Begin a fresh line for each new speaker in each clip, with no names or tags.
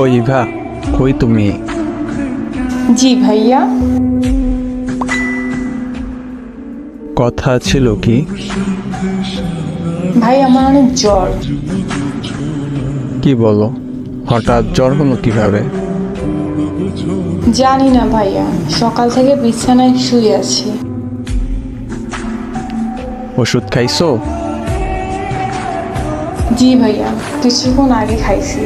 ও ইভা কই তুমি?
জি ভাইয়া।
কথা ছিল কি?
ভাই আমার অনেক জ্বর।
কি বলো? হঠাৎ জ্বর হলো কীভাবে?
জানি না ভাইয়া। সকাল থেকে বিছানায় শুয়ে আছি।
ওষুধ খাইছো?
জি ভাইয়া কিছুক্ষণ আগে খাইছি।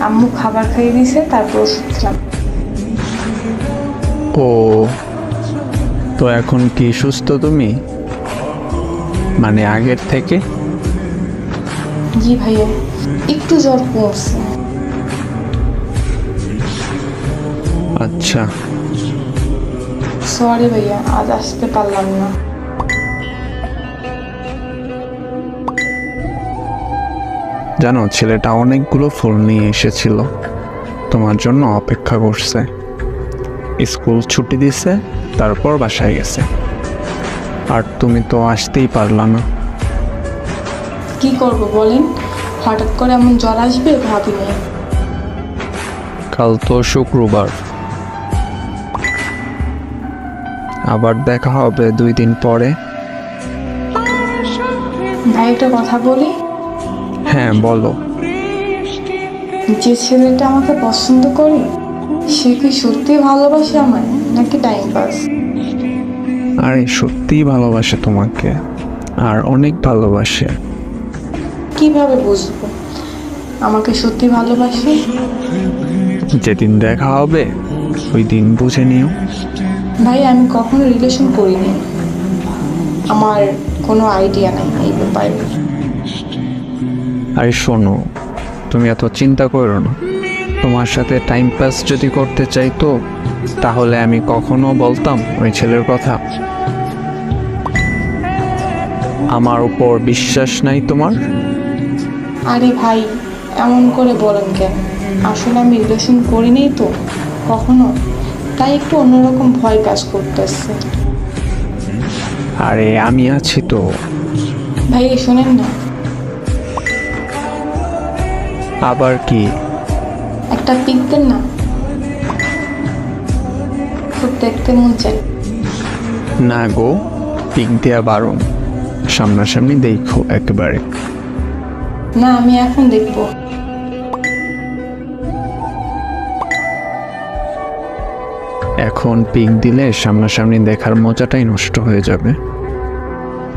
আম্মু খাবার খাইয়ে দিয়েছে তারপর ওষুধ খেলাম
ও তো এখন কি সুস্থ তুমি? মানে আগের থেকে?
জি ভাইয়া একটু জ্বর কমছে।
আচ্ছা।
সরি ভাইয়া আজ আসতে পারলাম না।
জানো ছেলেটা অনেকগুলো ফুল নিয়ে এসেছিল। তোমার জন্য অপেক্ষা করছে। স্কুল ছুটি দিছে তারপর বাসায় গেছে। আর তুমি তো আসতেই পারলা না।
কি করব বলেন? হঠাৎ করে এমন জ্বর আসবে ভাবিনি।
কাল তো শুক্রবার। আবার দেখা হবে দুই দিন পরে।
ভাই একটা কথা বলি।
হ্যাঁ বলো।
যে ছেলেটা আমাকে পছন্দ করে সে কি সত্যি ভালোবাসে আমায় নাকি টাইম পাস
আরে সত্যিই ভালোবাসে তোমাকে আর অনেক ভালোবাসে।
কীভাবে বুঝব? আমাকে সত্যি ভালোবাসে?
যেদিন দেখা হবে ওই দিন বুঝে নিও।
ভাই আমি কখনো রিলেশন করিনি। আমার কোনো আইডিয়া নাই এই ব্যাপারে।
আরে শোনো তুমি এত চিন্তা করো না। তোমার সাথে টাইম পাস যদি করতে চাইতো তাহলে আমি কখনো বলতাম ওই ছেলের কথা। আমার উপর বিশ্বাস নাই তোমার?
আরে ভাই এমন করে বলেন কেন? আসলে আমি রিলেশন করিনি তো কখনো? তাই একটু অন্যরকম ভয় কাজ করতেছে।
আরে আমি আছি তো।
ভাই শোনেন না।
আবার কি?
একটা পিক দেন না খুব দেখতে মন চায়
না গো পিক দেয়া বারণ। সামনাসামনি দেখো একেবারে।
না আমি এখন দেখব।
এখন পিক দিলে সামনাসামনি দেখার মজাটাই নষ্ট হয়ে যাবে।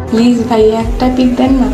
প্লিজ ভাই একটা পিক দেন না।